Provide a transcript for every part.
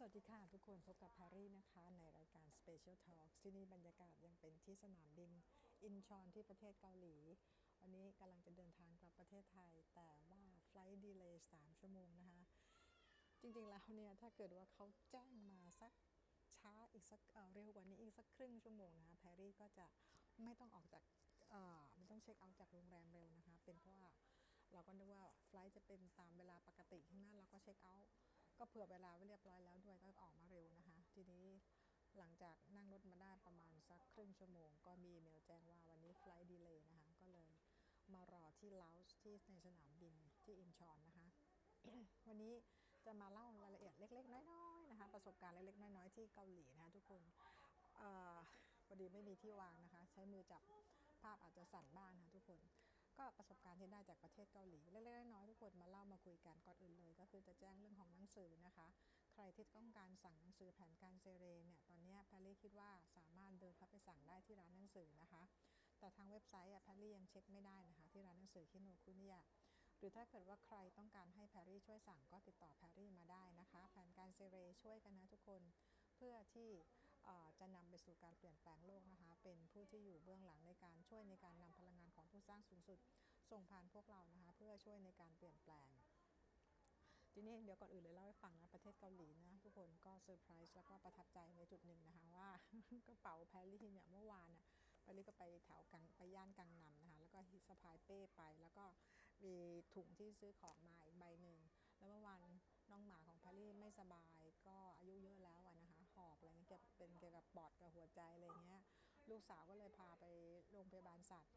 สวัสดีค่ะทุกคนพบกับแพรรี่นะคะ ในรายการ Special Talk ที่นี่บรรยากาศยังเป็นที่สนามบินอินชอนที่ประเทศเกาหลี วันนี้กำลังจะเดินทางกลับประเทศไทย แต่ว่า Flight Delay 3ชั่วโมงนะคะ จริงๆแล้วเนี่ย ถ้าเกิดว่าเขาแจ้งมาสักช้าอีกสักเเร็วกว่านี้อีกสักครึ่งชั่วโมงนะคะแพรรี่ก็จะไม่ต้องออกจากไม่ต้องเช็คเอาท์จากโรงแรมเร็วนะคะ เป็นเพราะว่าเราก็นึกว่าไฟล์จะเป็นตามเวลาปกติข้างหน้าเราก็เช็คเอาท์ ก็เผื่อเวลาไว้เรียบร้อยแล้วด้วยก็ออกมาเร็วนะคะ ทีนี้หลังจากนั่งรถมาได้ประมาณสักครึ่งชั่วโมง ก็มีอีเมลแจ้งว่าวันนี้ไฟล์ดีเลย์นะคะ ก็เลยมารอที่ลาวส์ที่ในสนามบินที่อินชอนนะคะ วันนี้จะมาเล่ารายละเอียดเล็ก ๆ น้อยๆนะคะ ประสบการณ์เล็กๆน้อยๆที่เกาหลีนะคะทุกคนพอดีไม่มีที่วางนะคะ ใช้มือจับภาพอาจจะสั่นบ้างนะคะทุกคน ก็ประสบการณ์ที่ได้จากประเทศเกาหลีเล็กๆน้อยๆทุกคนมาเล่ามาคุยกันก่อนอื่นเลย ก็คือจะแจ้งเรื่องของหนังสือนะคะ ใครที่ต้องการสั่งหนังสือแผนการเซเรเนี่ยตอนนี้แพรรี่คิดว่าสามารถเดินเข้าไปสั่งได้ที่ร้านหนังสือนะคะ แต่ทางเว็บไซต์แพรรี่ยังเช็คไม่ได้นะคะ ที่ร้านหนังสือคิโนคุนิยะหรือถ้าเกิดว่าใครต้องการให้แพรรี่ช่วยสั่งก็ติดต่อแพรรี่มาได้นะคะ แผนการเซเรช่วยกันนะทุกคนเพื่อที่ จะนำไปสู่การเปลี่ยนแปลงโลกนะคะ เป็นผู้ที่อยู่เบื้องหลังในการช่วยในการนำพลังงานของผู้สร้างสูงสุด ส่งผ่านพวกเรานะคะ เพื่อช่วยในการเปลี่ยนแปลงทีนี้เดี๋ยวก่อนอื่นเลยเล่าให้ฟังนะประเทศเกาหลีนะทุกคนก็เซอร์ไพรส์แล้วก็ประทับใจในจุดหนึ่งนะคะว่ากระเป๋าแพรรี่เนี่ยเมื่อวานน่ะแพรรี่ก็ไปแถวกังไปย่านกังนำนะคะแล้วก็สะพายเป้ไป แล้วก็มีถุงที่ซื้อของมาอีกใบหนึ่งแล้วเมื่อวานน้องหมาของแพรรี่ไม่สบายก็อายุเยอะแล้ว อะนะคะหอบอะไรเงี้ยเกี่ยเป็นเกี่ยวกับปอดกับหัวใจอะไรเงี้ยลูกสาวก็เลยพาไปโรงพยาบาลสัตว์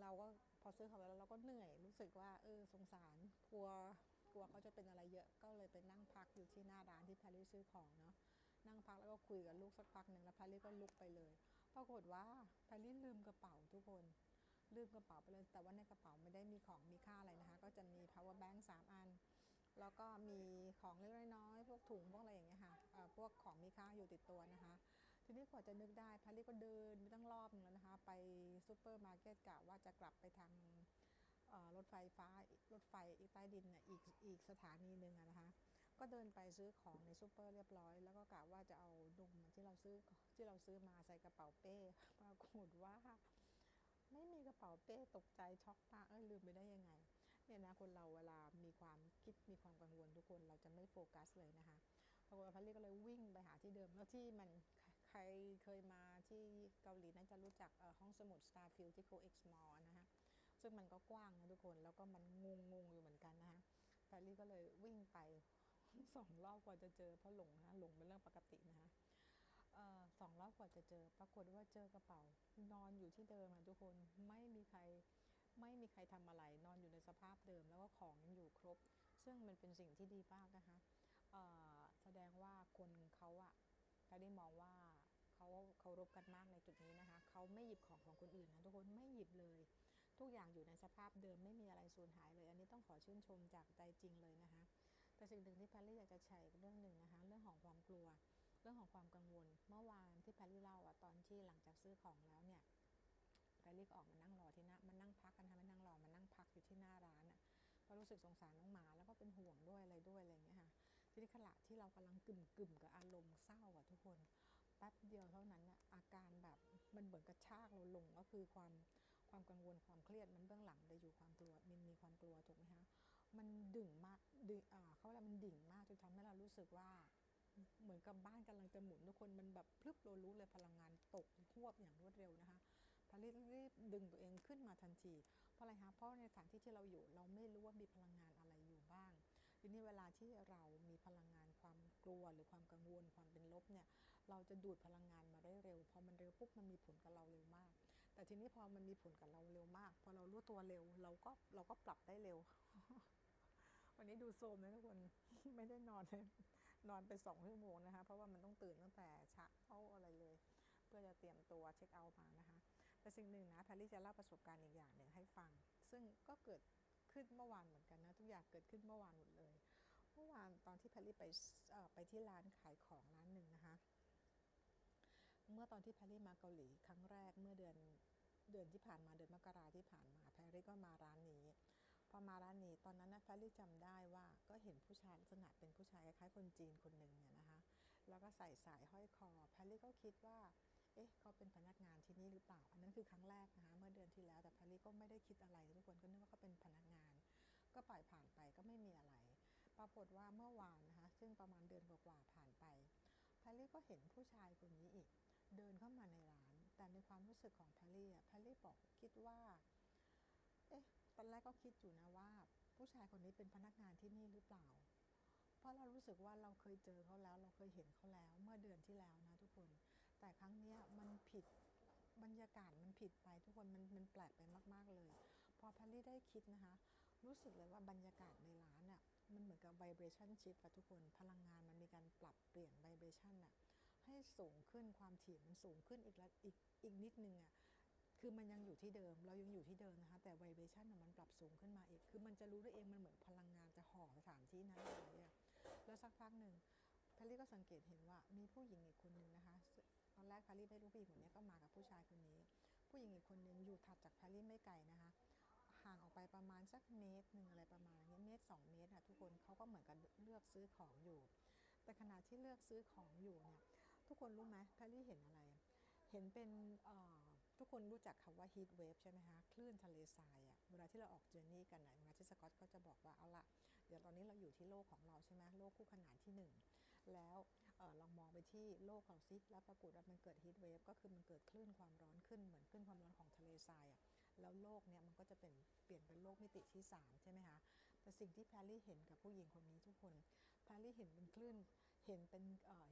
เราก็พอซื้อเของแล้วเราก็เหนื่อยรู้สึกว่าเออสงสารกลัวกลัวเขาจะเป็นอะไรเยอะก็เลยไปนั่งพักอยู่ที่หน้าร้านที่แพรรี่ซื้อของเนาะนั่งพักแล้วก็คุยกับลูกสักพักหนึ่งแล้วแพรรี่ก็ลุกไปเลย ปรากฏว่าแพรรี่ลืมกระเป๋าทุกคนลืมกระเป๋าไปเลย แต่ว่าในกระเป๋าไม่ได้มีของมีค่าอะไรนะคะ ก็จะมี power bank 3 อัน แล้วก็มีของเล็กๆน้อยๆพวกถุงพวกอะไรอย่างเงี้ยค่ะ พวกของมีค่าอยู่ติดตัวนะคะ ทีนี้กว่าจะนึกได้พรรี่ก็เดินไปตั้งรอบนึงแล้วนะคะ ไปซูเปอร์มาร์เก็ตกะว่าจะกลับไปทางรถไฟฟ้ารถไฟอีกใต้ดินน่ะอีกอีกสถานีหนึ่งนะคะ ก็เดินไปซื้อของในซูเปอร์เรียบร้อย แล้วก็กะว่าจะเอานมที่เราซื้อที่เราซื้อมาใส่กระเป๋าเป้ปรากฏว่า ไม่มีกระเป๋าเป้ตกใจช็อกมาเอ้ยลืมไปได้ยังไงเนี่ยนะคนเราเวลามีความคิดมีความกังวลทุกคนเราจะไม่โฟกัสเลยนะคะ ปรากฏว่าพัลลี่ก็เลยวิ่งไปหาที่เดิม แล้วที่มันใครเคยมาที่เกาหลีน่าจะรู้จักห้องสมุด Starfield ที่ CoEx Mall นะคะซึ่งมันก็กว้างนะทุกคน แล้วก็มันงงงๆอยู่เหมือนกันนะคะพัลลี่ก็เลยวิ่งไปสองรอบกว่าจะเจอเพราะหลงนะหลงเป็นเรื่องปกตินะคะสองรอบกว่าจะเจอ ปรากฏว่าเจอกระเป๋านอนอยู่ที่เดิมอะทุกคนไม่มีใครไม่มีใครทำอะไรนอนอยู่ในสภาพเดิม แล้วก็ของยังอยู่ครบ ซึ่งมันเป็นสิ่งที่ดีมากนะคะ ดงว่าคนเขาอะก็ได้มองว่าเขาเคารพกันมากในจุดนี้นะคะ เขาไม่หยิบของของคนอื่นนะทุกคนไม่หยิบเลย ทุกอย่างอยู่ในสภาพเดิมไม่มีอะไรสูญหายเลย อันนี้ต้องขอชื่นชมจากใจจริงเลยนะคะ แต่สิ่งหนึ่งที่แพรรี่อยากจะแชร์อีกเรื่องหนึ่งนะคะ เรื่องของความกลัว เรื่องของความกังวล เมื่อวานที่แพรรี่เล่าอะตอนที่หลังจากซื้อของแล้วเนี่ยแพรรี่ก็ออกมานั่งรอที่หน้ามันนั่งพักกันค่ะมานั่งรอมานั่งพักอยู่ที่หน้าร้านอะเพราะรู้สึกสงสารน้องหมาแล้วก็เป็นห่วงด้วยอะไรด้วยอะไรอย่างเงี้ย ทีนี้ขณะที่เรากำลังกึ่มกึ่มกับอารมณ์เศร้าอะทุกคน แป๊บเดียวเท่านั้นนะอาการแบบมันเหมือนกระชากเราลงก็คือความความกังวลความเครียดมันเบื้องหลังไปอยู่ความกลัวมันมีความกลัวถูกไหมคะมันดิ่งมากดิ่งเขาเรียกว่ามันดิ่งมากจนทำให้เรารู้สึกว่าเหมือนกับบ้านกำลังจะหมุนทุกคนมันแบบพลึบเรารู้เลยพลังงานตกหวบอย่างรวดเร็วนะคะพารีรีบดึงตัวเองขึ้นมาทันที เพราะอะไรคะเพราะในสถานที่ที่เราอยู่เราไม่รู้ว่ามีพลังงานอะไรอยู่บ้างทีนี้เวลาที่เรา พลังงานความกลัวหรือความกังวลความเป็นลบเนี่ยเราจะดูดพลังงานมาได้เร็ว พอมันเร็วปุ๊บมันมีผลกับเราเร็วมาก แต่ทีนี้พอมันมีผลกับเราเร็วมาก พอเรารู้ตัวเร็วเราก็เราก็ปรับได้เร็ว วันนี้ดูโซมนะทุกคนไม่ได้นอนเลยนอนไปสองชั่วโมงนะคะเพราะว่ามันต้องตื่นตั้งแต่เช้าอะไรเลย เพื่อจะเตรียมตัวเช็คเอาท์มานะคะ แต่สิ่งหนึ่งนะแพรรี่จะเล่าประสบการณ์อีกอย่างหนึ่งให้ฟัง ซึ่งก็เกิดขึ้นเมื่อวานเหมือนกันนะ ทุกอย่างเกิดขึ้นเมื่อวานหมดเลย มื่อวานตอนที่แพรรี่ไปไปที่ร้านขายของร้านหนึ่งนะคะ เมื่อตอนที่แพรรี่มาเกาหลีครั้งแรกเมื่อเดือนเดือนที่ผ่านมาเดือนมกราที่ผ่านมาแพรรี่ก็มาร้านนี้พอมาร้านนี้ตอนนั้นนะแพรรี่จำได้ว่าก็เห็นผู้ชายลักษณะเป็นผู้ชายคล้ายๆคนจีนคนหนึ่งเนี่ยนะคะแล้วก็ใส่สายห้อยคอแพรรี่ก็คิดว่าเอ๊ะเขาเป็นพนักงานที่นี่หรือเปล่า อันนั้นคือครั้งแรกนะคะเมื่อเดือนที่แล้วแต่แพรรี่ก็ไม่ได้คิดอะไรทุกคนก็นึกว่าเขาเป็นพนักงาน ก็ปล่อยผ่านไปก็ไม่มีอะไร ปรากฏว่าเมื่อวานนะคะ ซึ่งประมาณเดือนกว่าๆผ่านไปแพรรี่ก็เห็นผู้ชายคนนี้อีก เดินเข้ามาในร้าน แต่ในความรู้สึกของแพรรี่อะแพรรี่บอกคิดว่า เอ๊ะ ตอนแรกก็คิดอยู่นะว่า ผู้ชายคนนี้เป็นพนักงานที่นี่หรือเปล่า เพราะเรารู้สึกว่าเราเคยเจอเขาแล้ว เราเคยเห็นเขาแล้วเมื่อเดือนที่แล้วนะทุกคน แต่ครั้งนี้มันผิดบรรยากาศมันผิดไปทุกคนมันมันแปลกไปมาก ๆ เลย พอแพรรี่ได้คิดนะคะ รู้สึกเลยว่าบรรยากาศในร้านอะ มันเหมือนกับ vibration shift อะทุกคน พลังงานมันมีการปรับเปลี่ยน vibration อะให้สูงขึ้นความถี่มันสูงขึ้นอีกละอีกอีกนิดนึงอะคือมันยังอยู่ที่เดิม เรายังอยู่ที่เดิมนะคะ แต่ vibration น่ะมันปรับสูงขึ้นมาอีก คือมันจะรู้ได้เองมันเหมือนพลังงานจะห่อสถานที่นั้นอาไว้อะแล้วสักพักหนึ่งแพรรี่ก็สังเกตเห็นว่ามีผู้หญิงอีกคนนึงนะคะตอนแรกแพรรี่ไม่รู้ผู้หญิงคนนี้ก็มากับผู้ชายคนนี้ ผู้หญิงอีกคนนึงอยู่ถัดจากแพรรี่ไม่ไกลนะคะ ห่างออกไปประมาณสักเมตรหนึ่งอะไรประมาณอย่างเงี้เมตรสองเมตรอะทุกคนเขาก็เหมือนกันเลือกซื้อของอยู่ แต่ขณะที่เลือกซื้อของอยู่เนี่ยทุกคนรู้ไหมแพรรี่เห็นอะไร เห็นเป็นทุกคนรู้จักคำว่า heat wave ใช่ไหมคะคลื่นทะเลทรายอะเวลาที่เราออกเจอร์นี่กันนะเวลาที่สกอตก็จะบอกว่าเอาละเดี๋ยวตอนนี้เราอยู่ที่โลกของเราใช่ไหมโลกคู่ขนานที่หนึ่งแล้วเออลองมองไปที่โลกเราซิแล้วปรากฏว่ามันเกิด heat wave ก็คือมันเกิดคลื่นความร้อนขึ้นเหมือนคลื่นความร้อนของทะเลทรายอะ แล้วโลกเนี่ยมันก็จะเป็นเปลี่ยนเป็นโลกมิติที่3ใช่ไหมคะ แต่สิ่งที่แพรรี่เห็นกับผู้หญิงคนนี้ทุกคน แพรรี่เห็นเป็นคลื่น เห็นเป็น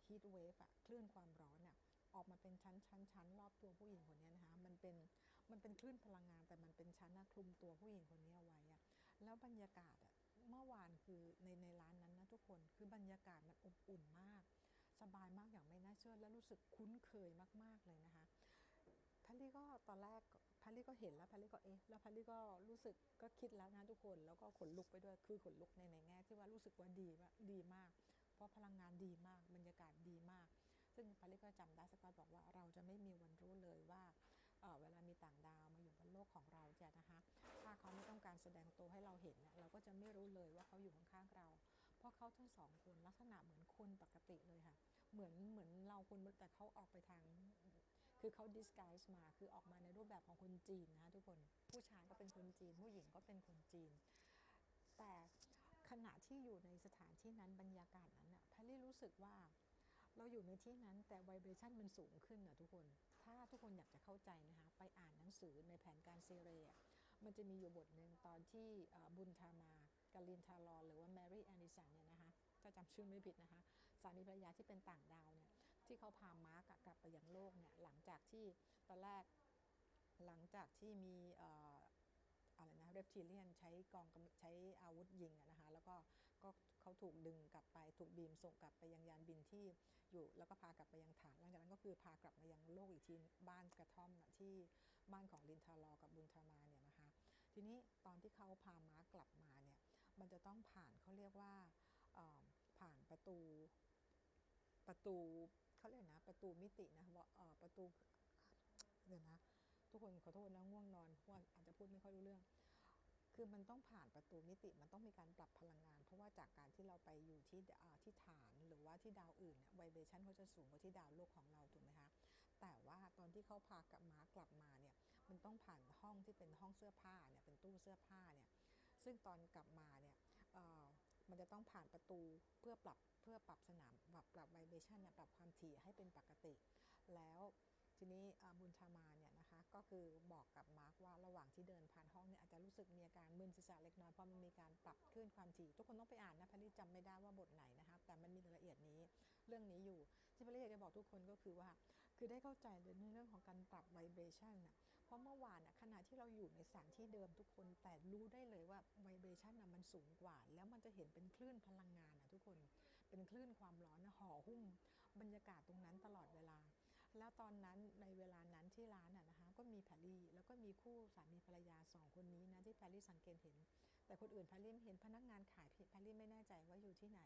ฮีทเวฟอะคลื่นความร้อนอะออกมาเป็นชั้นชั้นชั้นรอบตัวผู้หญิงคนนี้นะคะ มันเป็น มันเป็นคลื่นพลังงาน แต่มันเป็นชั้นนะคลุมตัวผู้หญิงคนนี้เอาไว้อะแล้วบรรยากาศอะเมื่อวานคือในในร้านนั้นนะทุกคน คือบรรยากาศมันอบอุ่นมาก สบายมากอย่างไม่น่าเชื่อ และรู้สึกคุ้นเคยมาก ๆเลยนะคะแพรรี่ก็ตอนแรก พรรี่ก็เห็นแล้วพรรี่ก็เอ๊ะแล้วพรรี่ก็รู้สึกก็คิดแล้วนะทุกคนแล้วก็ขนลุกไปด้วยคือขนลุกในในแง่ที่ว่ารู้สึกว่าดีว่าดีมาก เพราะพลังงานดีมากบรรยากาศดีมาก ซึ่งพรรี่ก็จำได้สกอตบอกว่าเราจะไม่มีวันรู้เลยว่าเเวลามีต่างดาวมาอยู่บนโลกของเราจะนะคะถ้าเขาไม่ต้องการแสดงตัวให้เราเห็นเนี่ยเราก็จะไม่รู้เลยว่าเขาอยู่ข้างๆเรา เพราะเขาทั้งสองคนลักษณะเหมือนคนปกติเลยค่ะ เหมือนเหมือนเราคนแต่เขาออกไปทาง คือเขา disguise มาคือออกมาในรูปแบบของคนจีนนะทุกคนผู้ชายก็เป็นคนจีน ผู้หญิงก็เป็นคนจีน แต่ขณะที่อยู่ในสถานที่นั้นบรรยากาศนั้นน่ะแพรรี่รู้สึกว่าเราอยู่ในที่นั้นแต่ vibration มันสูงขึ้นนะทุกคน ถ้าทุกคนอยากจะเข้าใจนะคะ ไปอ่านหนังสือในแผนการเซเรีย มันจะมีอยู่บทหนึ่งตอนที่บุญธามากาลินทารอนหรือว่าแมรี่แอนดิสันเนี่ยนะคะถ้าจำชื่อไม่ผิดนะคะ สามีภรรยาที่เป็นต่างดาวเนี่ยที่เขาพามาร์กกลับไปยังโลกเนี่ยหลังจ ที่ตอนแรกหลังจากที่มีอะไรนะเรปทิเลียนใช้กองใช้อาวุธยิงนะคะแล้วก็ก็เขาถูกดึงกลับไปถูกบีมส่งกลับไปยังยานบินที่อยู่แล้วก็พากลับไปยังฐาน หลังจากนั้นก็คือพากลับมายังโลกอีกทีบ้านกระท่อมนะที่บ้านของลินทารอกับบุญธามาเนี่ยนะคะทีนี้ตอนที่เขาพาม้ากลับมาเนี่ยมันจะต้องผ่านเขาเรียกว่าผ่านประตูประตูเขาเรียกนะประตูมิตินะว่าประตู เดี๋ยวนะ ทุกคนขอโทษนะง่วงนอนเพราะว่าอาจจะพูดไม่ค่อยรู้เรื่อง คือมันต้องผ่านประตูมิติมันต้องมีการปรับพลังงาน เพราะว่าจากการที่เราไปอยู่ที่ที่ฐานหรือว่าที่ดาวอื่นเนี่ยไวเบชันเขาจะสูงกว่าที่ดาวโลกของเราถูกไหมคะแต่ว่าตอนที่เขาพากลับมากลับมาเนี่ยมันต้องผ่านห้องที่เป็นห้องเสื้อผ้าเนี่ยเป็นตู้เสื้อผ้าเนี่ยซึ่งตอนกลับมาเนี่ยมันจะต้องผ่านประตูเพื่อปรับเพื่อปรับสนามปรับปรับไวเบชันเนี่ยปรับความถี่ให้เป็นปกติ แล้ว ทีนี้บุญชามาเนี่ยนะคะก็คือบอกกับมาร์กว่าระหว่างที่เดินผ่านห้องเนี่ยอาจจะรู้สึกมีอาการมึนศีรษะเล็กน้อยเพราะมันมีการปรับคลื่นความถี่ ทุกคนต้องไปอ่านนะแพรรี่จำไม่ได้ว่าบทไหนนะคะแต่มันมีรายละเอียดนี้เรื่องนี้อยู่ที่แพรรี่อยากจะบอกทุกคนก็คือว่า คือได้เข้าใจในเรื่องของการปรับไวเบชันน่ะเพราะเมื่อวานน่ะขณะที่เราอยู่ในสถานที่เดิมทุกคนแต่รู้ได้เลยว่าไวเบชันน่ะมันสูงกว่า แล้วมันจะเห็นเป็นคลื่นพลังงานน่ะทุกคนเป็นคลื่นความร้อนน่ะห่อหุ้มบรรยากาศตรงนั้นตลอดเวลา แล้วตอนนั้นในเวลานั้นที่ร้านนะนะคะก็มีแพรรี่แล้วก็มีคู่สามีภรรยาสองคนนี้นะที่แพรรี่สังเกตเห็น แต่คนอื่นแพรรี่ไม่เห็นพนักงานขายแพรรี่ไม่แน่ใจว่าอยู่ที่ไหน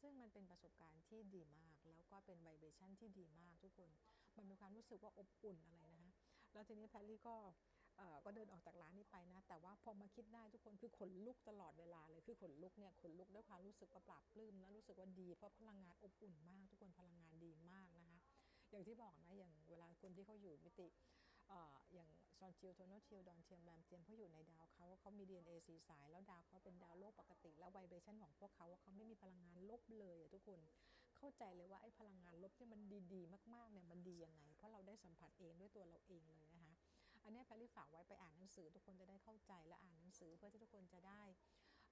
ซึ่งมันเป็นประสบการณ์ที่ดีมาก แล้วก็เป็นไวเบชันที่ดีมากทุกคน มันมีความรู้สึกว่าอบอุ่นอะไรนะคะแล้วทีนี้แพรรี่ก็เอ่อก็เดินออกจากร้านนี้ไปนะ แต่ว่าพอมาคิดได้ทุกคนคือขนลุกตลอดเวลาเลยคือขนลุกเนี่ยขนลุกด้วยความรู้สึกว่าปราบปลื้มและรู้สึกว่าดี เพราะพลังงานอบอุ่นมาก ทุกคนพลังงานดีมาก อย่างที่บอกนะอย่างเวลาคนที่เขาอยู่มิติอย่างซอนชิลโทโนชิลดอนเทียมแรมเทียมเขาอยู่ในดาวเขาเขามี DNA สีสาย แล้วดาวเขาเป็นดาวโลกปกติ แล้วไวเบรชันของพวกเขาเขาไม่มีพลังงานลบเลยทุกคนเข้าใจเลยว่าไอ้พลังงานลบที่มันดีๆ มากๆเนี่ยมันดียังไง เพราะเราได้สัมผัสเองด้วยตัวเราเองเลยนะคะอันนี้แพรรี่ฝากไว้ไปอ่านหนังสือ ทุกคนจะได้เข้าใจและอ่านหนังสือเพื่อที่ทุกคนจะได้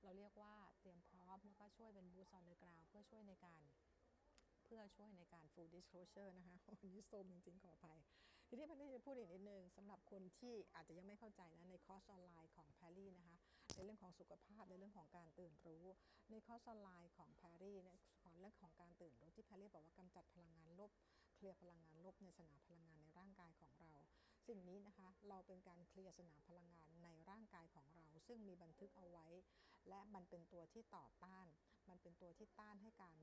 เราเรียกว่าเตรียมพร้อมแล้วก็ช่วยเป็นบูซอนเดอร์กราวเพื่อช่วยในการ เพื่อช่วยในการ full disclosure นะคะวันนี้โซมจริงๆ ขออภัย ทีนี้พันนี่จะพูดอีกนิดนึงสำหรับคนที่อาจจะยังไม่เข้าใจนะในคอร์สออนไลน์ของแพรรี่นะคะในเรื่องของสุขภาพในเรื่องของการตื่นรู้ ในคอร์สออนไลน์ของแพรรี่เนี่ยสอนเรื่องของการตื่นรู้ที่แพรรี่บอกว่ากำจัดพลังงานลบ เคลียร์พลังงานลบในสนามพลังงานในร่างกายของเรา สิ่งนี้นะคะเราเป็นการเคลียร์สนามพลังงานในร่างกายของเรา ซึ่งมีบันทึกเอาไว้ และมันเป็นตัวที่ต่อต้าน มันเป็นตัวที่ต้านให้การ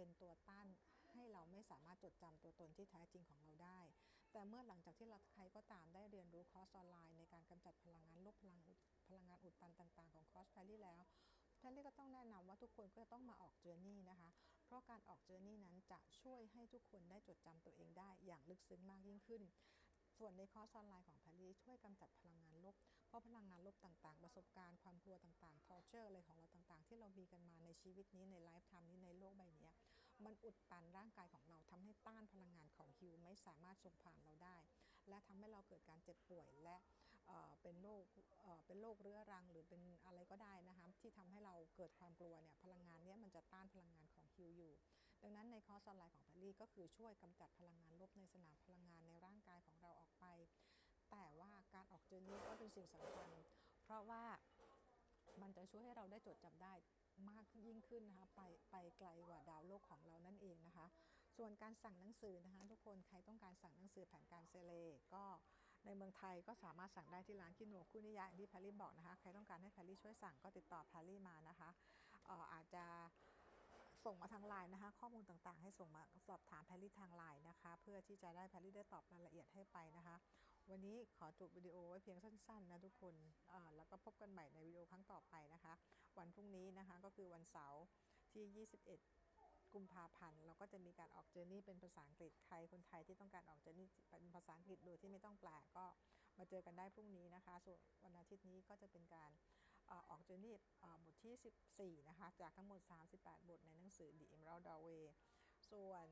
เป็นตัวต้านให้เราไม่สามารถจดจำตัวตนที่แท้จริงของเราได้ แต่เมื่อหลังจากที่เราใครก็ตามได้เรียนรู้คอร์สออนไลน์ในการกำจัดพลังงานลบพลังพลังงานอุดตันต่างๆ ของคอร์สแพรรี่แล้วแพรรี่ก็ต้องแนะนำว่าทุกคนก็จะต้องมาออกเจอร์นี่นะคะ เพราะการออกเจอร์นี่นั้นจะช่วยให้ทุกคนได้จดจำตัวเองได้อย่างลึกซึ้งมากยิ่งขึ้น ส่วนในคอร์สออนไลน์ของแพรรี่ช่วยกำจัดพลังงานลบ เพราะพลังงานลบต่างๆ ประสบการณ์ความกลัวต่างๆทอร์เจอร์อะไรของเราต่างๆ ที่เรามีกันมาในชีวิตนี้ในไลฟ์ไทม์นี้ในโลกใบนี้ มันอุดตันร่างกายของเราทำให้ต้านพลังงานของฮิวไม่สามารถส่งผ่านเราได้ และทำให้เราเกิดการเจ็บป่วยและเเป็นโรคเเป็นโรคเรื้อรังหรือเป็นอะไรก็ได้นะคะที่ทำให้เราเกิดความกลัวเนี่ยพลังงานเนี้ยมันจะต้านพลังงานของฮิวอยู่ ดังนั้นในคอร์สออนไลน์ของแพรรี่ก็คือช่วยกำจัดพลังงานลบในสนามพลังงานในร่างกายของเราออกไป แต่ว่าการออกเจอร์นี่ก็เป็นสิ่งสำคัญ เพราะว่ามันจะช่วยให้เราได้จดจำได้ มากยิ่งขึ้นนะคะไปไปไกลกว่าดาวโลกของเรานั่นเองนะคะ ส่วนการสั่งหนังสือนะคะ ทุกคนใครต้องการสั่งหนังสือแผนการเซเลก็ในเมืองไทยก็สามารถสั่งได้ที่ร้านคิโนคุนิยะอย่างที่แพรรี่บอกนะคะ ใครต้องการให้แพรรี่ช่วยสั่งก็ติดต่อแพรรี่มานะคะอออาจจะ ส่งมาทางไลน์นะคะ ข้อมูลต่างๆ ให้ส่งมาสอบถามแพรรี่ทางไลน์นะคะ เพื่อที่จะได้แพรรี่ได้ตอบรายละเอียดให้ไปนะคะ วันนี้ขอจบวิดีโอไว้เพียงสั้นๆนะทุกคนแล้วก็พบกันใหม่ในวิดีโอครั้งต่อไปนะคะ วันพรุ่งนี้นะคะก็คือวันเสาร์ที่ 21กุมภาพันธ์เราก็จะมีการออกเจอร์นี่เป็นภาษาอังกฤษใครคนไทยที่ต้องการออกเจอร์นี่เป็นภาษาอังกฤษโดยที่ไม่ต้องแปลก็มาเจอกันได้พรุ่งนี้นะคะ ส่วนวันอาทิตย์นี้ก็จะเป็นการ ออกเจอร์นี่บทที่ 14 นะคะ จากทั้งหมด 38 บทในหนังสือ The Emerald Doorway ส่วน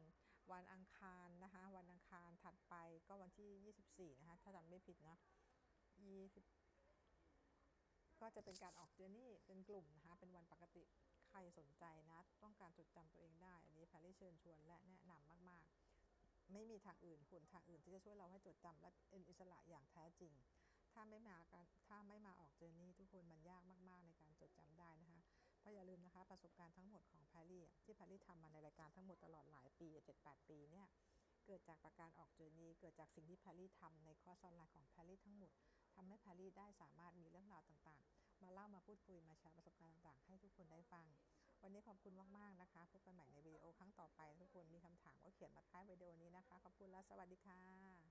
วันอังคารนะคะ วันอังคารถัดไปก็วันที่ 24 นะคะ ถ้าจำไม่ผิดนะ20 ก็จะเป็นการออกเจอร์นี่เป็นกลุ่มนะคะ เป็นวันปกติใครสนใจนะ ต้องการจดจำตัวเองได้ อันนี้แพรรี่เชิญชวนและแนะนำมาก ๆ ไม่มีทางอื่นหุ่นทางอื่นที่จะช่วยเราให้จดจำและเป็นอิสระอย่างแท้จริง ถ้าไม่มาการถ้าไม่มาออกเจอร์นี่ทุกคนมันยากมาก ๆ ในการจดจำได้นะคะเพราะอย่าลืมนะคะประสบการณ์ทั้งหมดของแพรรี่ที่แพรรี่ทำมาในรายการทั้งหมดตลอดหลายปี 7-8 ปีเนี่ยเกิดจากประการออกเจอร์นี่เกิดจากสิ่งที่แพรรี่ทำในคอร์สออนไลน์ของแพรรี่ทั้งหมดทำให้แพรรี่ได้สามารถมีเรื่องราวต่างๆ มาเล่ามาพูดคุยมาแชร์ประสบการณ์ต่างๆ ให้ทุกคนได้ฟัง วันนี้ขอบคุณมากๆนะคะ พบกันใหม่ในวิดีโอครั้งต่อไป ทุกคนมีคำถามก็เขียนมาใต้วิดีโอนี้นะคะ ขอบคุณและสวัสดีค่ะ